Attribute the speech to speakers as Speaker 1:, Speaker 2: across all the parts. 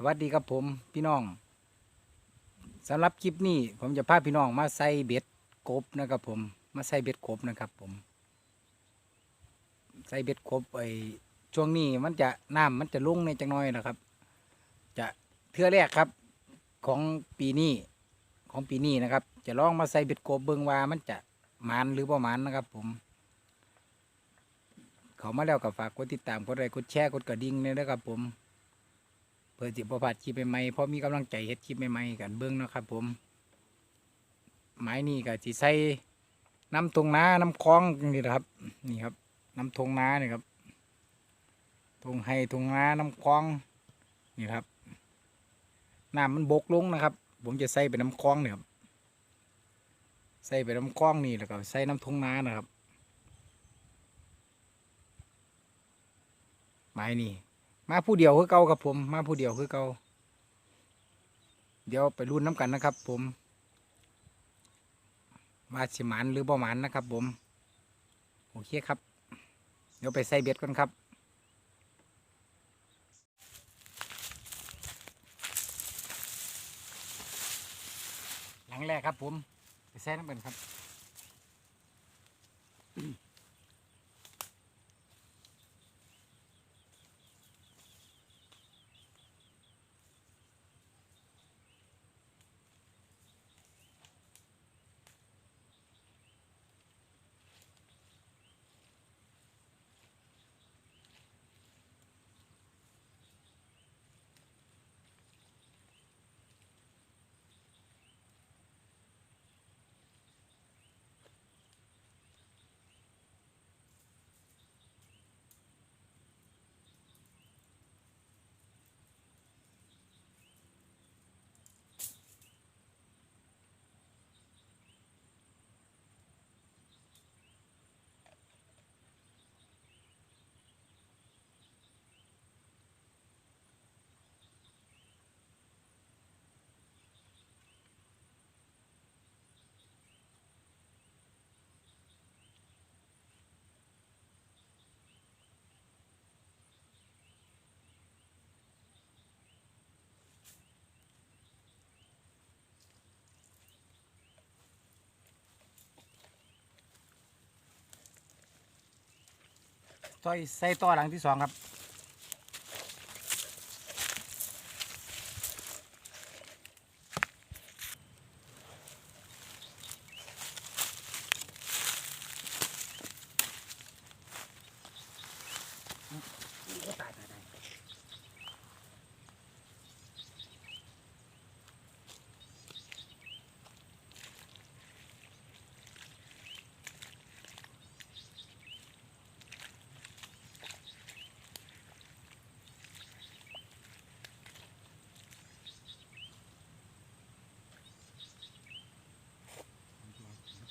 Speaker 1: สวัสดีครับผมพี่น้องสำหรับคลิปนี้ผมจะพาพี่น้องมาใส่เบ็ดกบนะครับผมมาใส่เบ็ดกบนะครับผม ใส่เบ็ดกบไอช่วงนี้มันจะน้ำมันจะลุ่งในจังน้อยนะครับ จะเทื่อแรกครับของปีนี้ของปีนี้นะครับ จะลองมาใส่เบ็ดกบเบิงว่ามันจะหมันหรือประมาณนะครับ ผมเขามาแล้วกับฝากกดติดตามกดไลค์กดแชร์กดกระดิ่งเลยนะครับผม เพื่อสิบประพลาดคลิปใหม่ๆเพราะมีกำลังใจเฮ็ดคลิปใหม่ๆกันเบิ้องนะครับ ผม ไม้นี่ก็สิใส่น้ำตรงน้าน้ำคลองนี่นะครับ นี่ครับ น้ำทงน้านี่ครับทงให้ทงน้าน้ำคลองนี่ครับน้ำมันบกลงนะครับ ผมจะใส่ไปน้ำคลองเนี่ครับใส่ไปน้ำคลองนี่แล้วก็ใส่น้ำทงน้านะครับไม้นี่ มาผู้เดียวคือเก่าครับผม มาผู้เดียวคือเก่าเดี๋ยวไปรุ่นน้ำกันนะครับ ผมว่าสิหมันหรือบ่หมันนะครับ ผมโอเคครับ เดี๋ยวไปใส่เบ็ดก่อนครับหลังแรกครับผม ไปใส่น้ำกันครับ ต่ อยใส่ต่อหลังที่สองครับ ตายตายตาย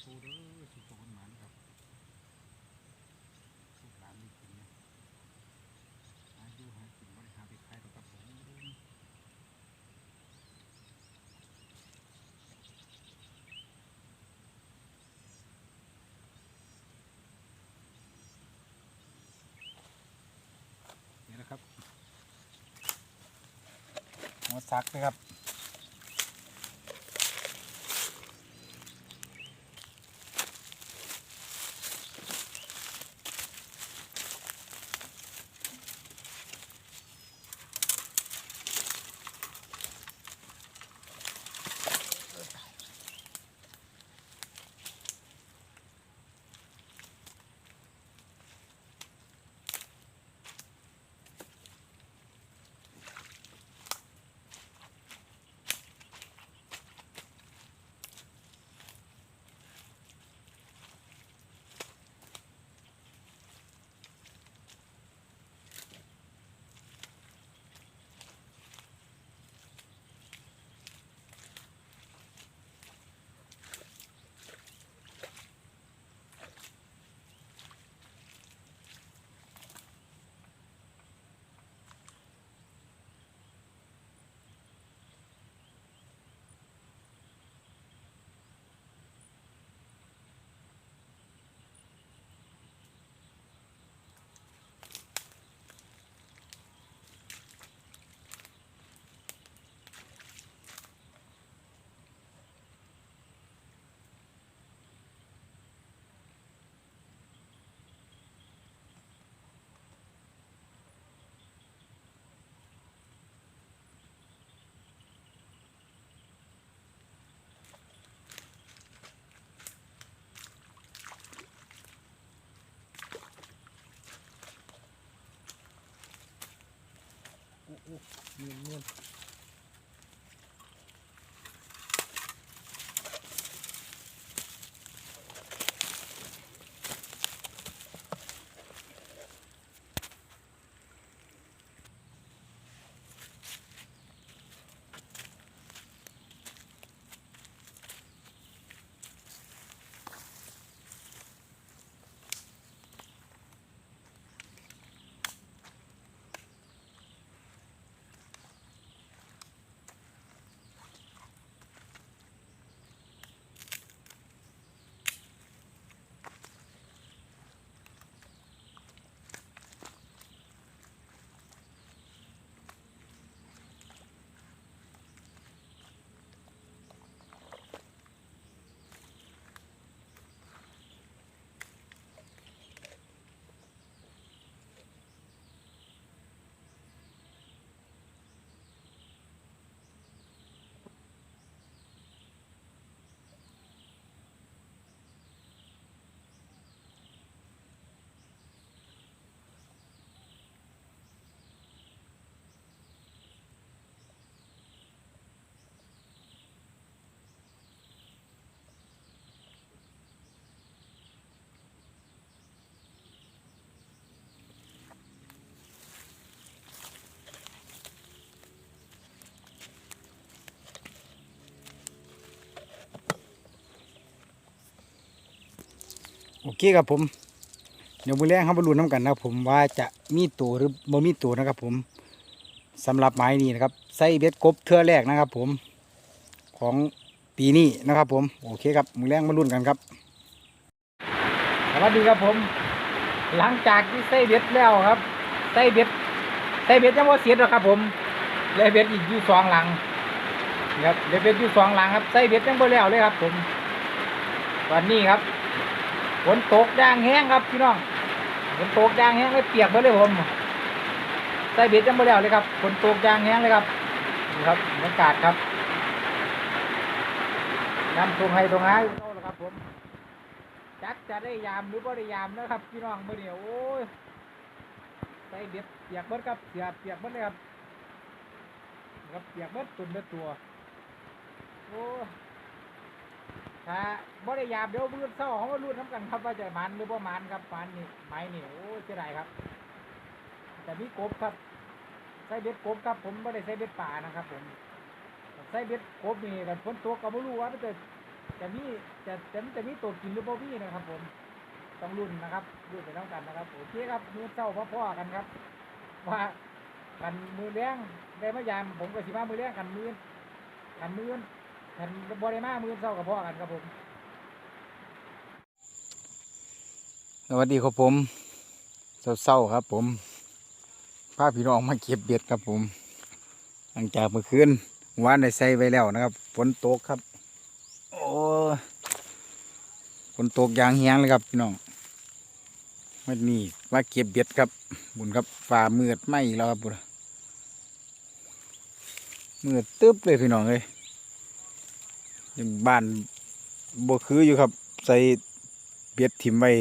Speaker 1: ปูเด้อสุดโตกันหมันครับสุดหลานนี่กินเนี่ยหาดูหากินบริหารไปขายหรอกครับผมนี่นะครับ หัวซักนะครับ เงีย โอเคครับผม เดี๋ยวมือแรงเขามาลุ้นน้ำกันนะครับผมว่าจะมีตัวหรือบ่มีตัวนะครับผมสำหรับไม้นี้นะครับใส่เบ็ดกบเทือแรกนะครับ ผมของปีนี้นะครับผมโอเคครับมือแรงมาลุ้นกันครับสวัสดีครับผม หลังจากที่ใส่เบ็ดแล้วครับใส่เบ็ดใส่เบ็ดยังว่าเสียหรอกครับ ผมเหลเบ็ดอีกอยู่สองหลังนะครับเลเบ็ดอยู่สองหลังครับใส่เบ็ดยังบ่แล้วเลยครับ ผมวันนี้ครับ ฝนตกด่างแห้งครับพี่น้องฝนตกด่างแห้งเลยเปียกหมดเลยผมใส่เบ็ดจังบ่แล้วเลยครับฝนตกด่างแห้งเลยครับนี่ครับบรรยากาศครับน้ำตรงไห้ตรงไห้เอาละครับผมจักจะได้ยามหรือบ่ได้ยามนะครับ พี่น้องเมื่อเดียวโอ้ยใส่เบ็ดเปียกเบิดครับเสียกเปียกเบิดเลยครับครับเปียกเบิดตุนเบิดตัวโอ้ ถ้าบ่ได้ยามเดี๋ยวมือเศร้าเขามาลุ้นน้ำกันครับว่าจะมันหรือบ่ามันครับมันนี่ไม้นี่โอ้เสียดายครับ แต่มีกบครับใส่เบ็ดกบครับ ผมไม่ได้ใส่เบ็ดป่านะครับ ผมใส่เบ็ดกบนี่กันฝนตกก็ไม่รู้ว่าจะจะมีจะจะจะมีตัวกินหรือบ่มีนะครับ ผมต้องลุ้นนะครับลุ้นไปน้ำกันนะครับโอเคครับมือเศร้าพ่อๆกันครับ ว่ากันมือแรงได้มายามผมก็สิมามือแรงกันมือกันมือ แผ่นบริมามือเศร้ากับพ่อกันครับผม สวัสดีครับผมเศร้าๆครับ ผมพาพี่น้องมาเก็บเบ็ดครับผม หลังจากเมื่อคืนวานได้ใส่ไว้แล้วนะครับ ฝนตกครับ โอ้ฝนตกอย่างเฮียงเลยครับพี่น้องมันนี่ว่าเก็บเบ็ดครับ บุญครับฝ่ามืดไหมแล้วครับบุญมืดตึ๊บเลยพี่น้องเลย ยังบ้านบ่คืออยู่ครับ ใส่เบ็ดถิ่มไว้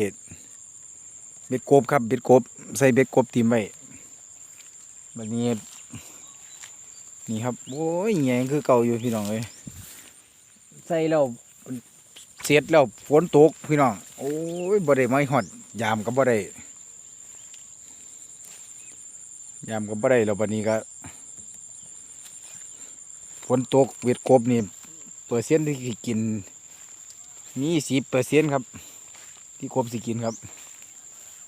Speaker 1: เบ็ดกบครับเบ็ดกบ ใส่เบ็ดกบถิ่มไว้แบบนี้นี่ครับโอ้ยแงงคือเก่าอยู่พี่น้องเลยใส่แล้วเสร็จแล้วฝนตกพี่น้องโอ้ยบ่ได้ไม่หอดยามก็บ่ได้ยามก็บ่ได้แล้วบัดนี้ก็ฝนตกเบ็ดกบนี่ เปอร์เซ็นต์ที่กิน มีสิบเปอร์เซ็นต์ครับ ที่ครบสิกินครับ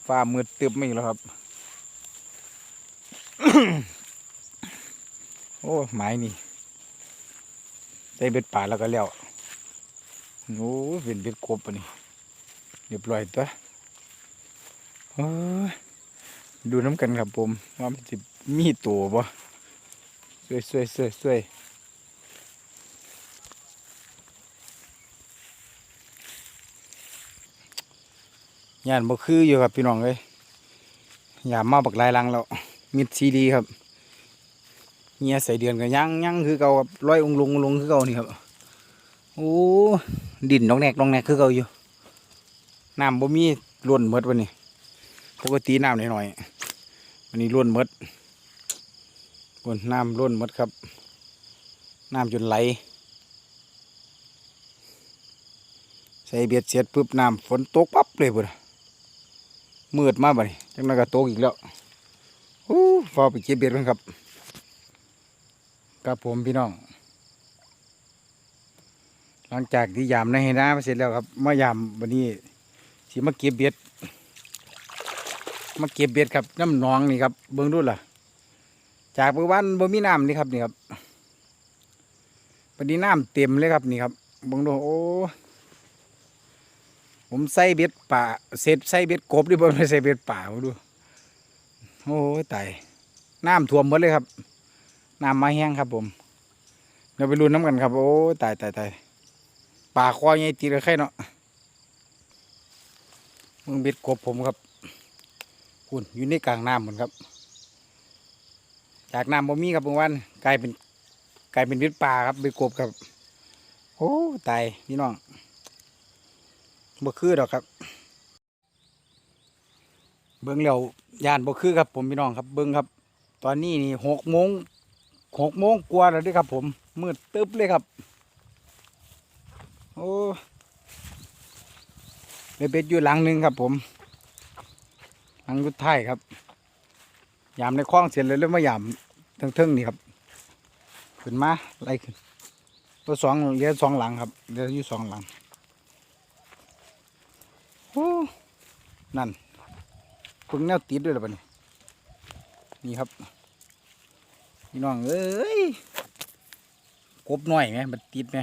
Speaker 1: ฟ้ามืดตึบไม่แล้วครับ โอ้ไม้นี่ได้เบ็ดป่าแล้วก็แล้วโอ้เป็นเบ็ดกบปะนี่เรียบร้อยตัวดูน้ำกันครับผมว่ามันจะมีตัวบ่สวยสวยสวยสวย ย่านบ่คืออยู่ครับพี่น้องเลยอย่ามาบักลายลังแล้วมิดซีดีครับเงียใส่เดือนกับยังยังคือเก่าครับร้อยองลงลงคือเก่านี่ครับโอ้ดินน้องแนกน้องแนกคือเก่าอยู่น้ำบ่มีล้นหมดวันนี้ปกติน้ำหน่อยๆวันนี้ล้นหมดบนน้ำล้นหมดครับน้ำจนไหลใส่เบียดเสียดปุ๊บน้ำฝนตกปั๊บเลยพุ่นน่ะ มืดมาบ่นี่จังนั้นก็ตกอีกแล้วโอ้ฟ้าไปเก็บเบียดกันครับกับผมพี่น้อง หลังจากที่ยามในให้น้ำเสร็จแล้วครับมายามวันนี้สิมาเก็บเบียดมาเก็บเบียดครับน้ำหนองนี่ครับเบิ่งดูล่ะ จากเมื่อวานบ่มีน้ำนี่ครับนี่ครับวันนี้น้ำเต็มเลยครับนี่ครับเบิ่งดูโอ้ ผมใส่เบ็ดป่าเสร็จใส่เบ็ดกบดิบไม่ใส่เบ็ดป่าเบิ่งดูโอ้ยตายน้ำท่วมหมดเลยครับน้ำมาแห้งครับ ผมเดี๋ยวไปลุ้นน้ำกันครับ โอ้ตายตายตายป่าคอใหญ่ตีเลยแค่เนาะมึงเบ็ดกบผมครับคุณอยู่ในกลางน้ำเหมดครับ จากน้ำบ่มีครับบางวันกลายเป็นกลายเป็นเบ็ดป่าครับเบ็ดกบครับ โอ้ตายพี่น้อง บ่คือดอกครับ เบิ้งแล้วยานบ่คือครับ ผมพี่น้องครับ เบิ้งครับ ตอนนี้นี่หกโมงหกโมงกว่าแล้วด้อครับ ผมมืดตึ๊บเลยครับ โอ้เบ็ดเบ็ดอยู่หลังหนึ่งครับ ผม หลังรุดท้ายครับยามในคลองเสร็จเลยเริ่มมายามเทิงๆนี่ครับ ขึ้นมาไล่ขึ้นตัวสองเหลือสองหลังครับเหลืออยู่สองหลัง นั่นพิ่งแนวติดด้วยหรือเปล่านี่นี่ครับพี่น้องเอ้ยกบหน่อยไหมมันติดไหม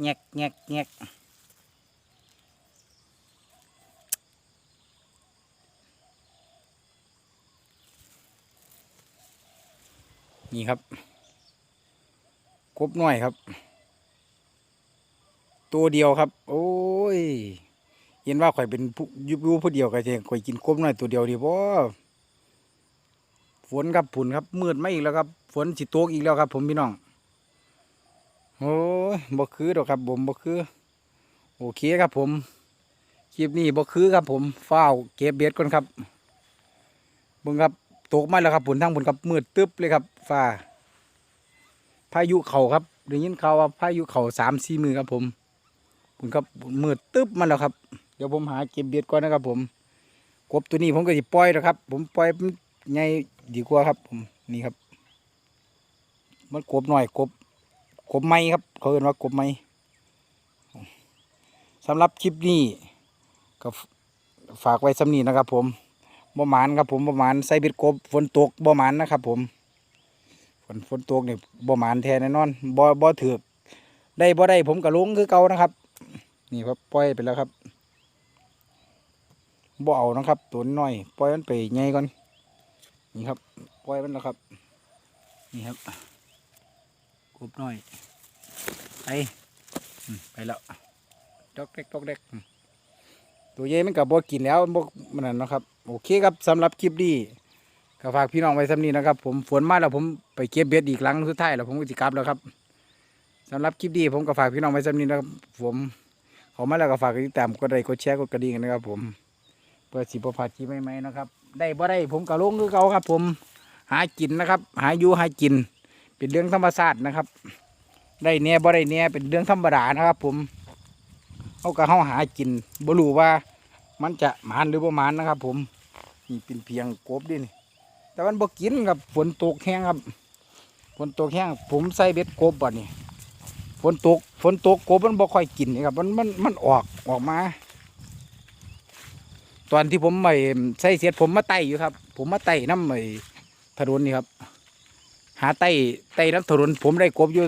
Speaker 1: แงกแงกแงกนี่ครับกบหน่อยครับ ตัวเดียวครับ โอ้ย เห็นว่าข่อยเป็นผู้อยุบยูผู้เดียวก็จะข่อยกินกบหน่อยตัวเดียวดีบ่ฝนครับผุนครับมืดไม่อีกแล้วครับ ฝนสิตกอีกแล้วครับ ผมพี่น้องโอ้ยบ่คือดอกครับผมบ่คือ โอเคครับผมคลิปนี้บ่คือครับผมเฝ้าวเก็บเบ็ดก่อนครับบิ่งครับตกมาแล้วครับผลทั้งผลครับมืดตึ๊บเลยครับฟ้าพายุเข่าครับได้ยินข่าวว่าพายุเข่าสามสี่มือครับผมผลครับมืดตึ๊บมาแล้วครับ ดี๋ยวผมหาเก็บเบ็ดก่อนนะครับ ผมกบตัวนี้ผมก็จะปล่อยแล้วครับ ผมปล่อยมันใหญ่ดีกว่าครับ ผมนี่ครับ มันกบหน่อยกบกบไม้ครับเขาเรียกว่ากบไม้สำหรับคลิปนี้ก็ฝากไว้สำนีนะครับ ผมบ่หมานครับ ผมบ่หมานใส่เบ็ดกบฝนตกบ่หมานนะครับ ผมฝนฝนตกเนี่ยบ่หมานแท้แน่นอนบ่บ่ถือได้บ่ได้ผมก็ลงคือเก่านะครับ นี่ครับปล่อยไปแล้วครับ บ่เอานะครับ ตัวน้อยปล่อยมันไปใหญ่ก่อนนี่ครับปล่อยมันแล้วครับ นี่ครับกบน้อยไปไปแล้วจอกเด็กจอกเด็กตัวใหญ่มันกับบ่กินแล้วบ่มันนั่นนะครับ โอเคครับสำหรับคลิปนี้ก็ฝากพี่น้องไว้สำนี้นะครับ ผมฝนมาแล้วผมไปเก็บเบ็ดอีกครั้งสุดท้ายแล้วผมก็จะกลับแล้วครับสำหรับคลิปนี้ผมก็ฝากพี่น้องไว้สำนี้นะครับ ผมเขามาแล้วก็ฝากติดตามกดไลค์กดแชร์กดกระดิ่งนะครับผม เพื่อสิบพลาดคลิปใหมนะครับ ได้บ่ได้ผมก็ลงคือเก่าครับ ผมหากินนะครับ หาอยู่หากิน เป็นเรื่องธรรมชาตินะครับ ได้แหน่บ่ได้แหน่เป็นเรื่องธรรมดานะครับ ผมเขาก็เขาหากินบ่รู้ว่า มันจะหมานหรือบ่หมานนะครับ ผมนี่เป็นเพียงกบดินแต่มันบ่กินครับฝนตกแห้งครับฝนตกแห้งผมใส่เบ็ดกบบ่นี่ฝนตกฝนตกกบมันบ่ค่อยกินนี่ครับ มันมันมันออกออกมา ตอนที่ผมไม่ใส่เสียดผมมาไต่อยู่ครับ ผมมาไต่น้ำไอ้ถนนนี่ครับ หาไต่ไต่น้ำถนนผมได้กบอยู่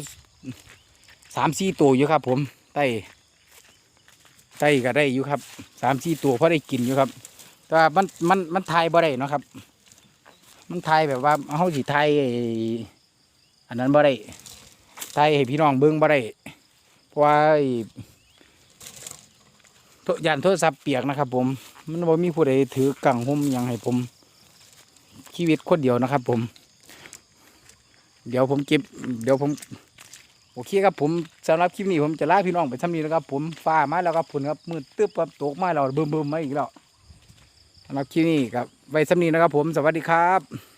Speaker 1: สามสี่ตัวอยู่ครับ ผมไต่ไต่ก็ได้อยู่ครับสามสี่ตัวเพราะได้กินอยู่ครับ แต่ว่ามันมันมันทายบ่ได้เนาะครับ มันทายแบบว่าเขาสิทายอันนั้นบ่ได้ทายให้พี่น้องเบิ้งบ่ได้เพราะว่า ยานโทรศัพท์เปียกนะครับ ผม มันบ่มีผู้ใดถือกังห่มยังให้ผมชีวิตคนเดียวนะครับ ผม เดี๋ยวผมเก็บ เดี๋ยวผมโอเคครับผมสำหรับคลิปนี้ผมจะลาพี่น้องไปทำนี้แล้วครับ ผมฟ้ามาแล้วครับผลครับมืดตึ๊บครับตกมาแล้วเบิ่มๆมมาอีกแล้วสำหรับคลิปนี้ครับไว้สำนี้นะครับ ผมสวัสดีครับ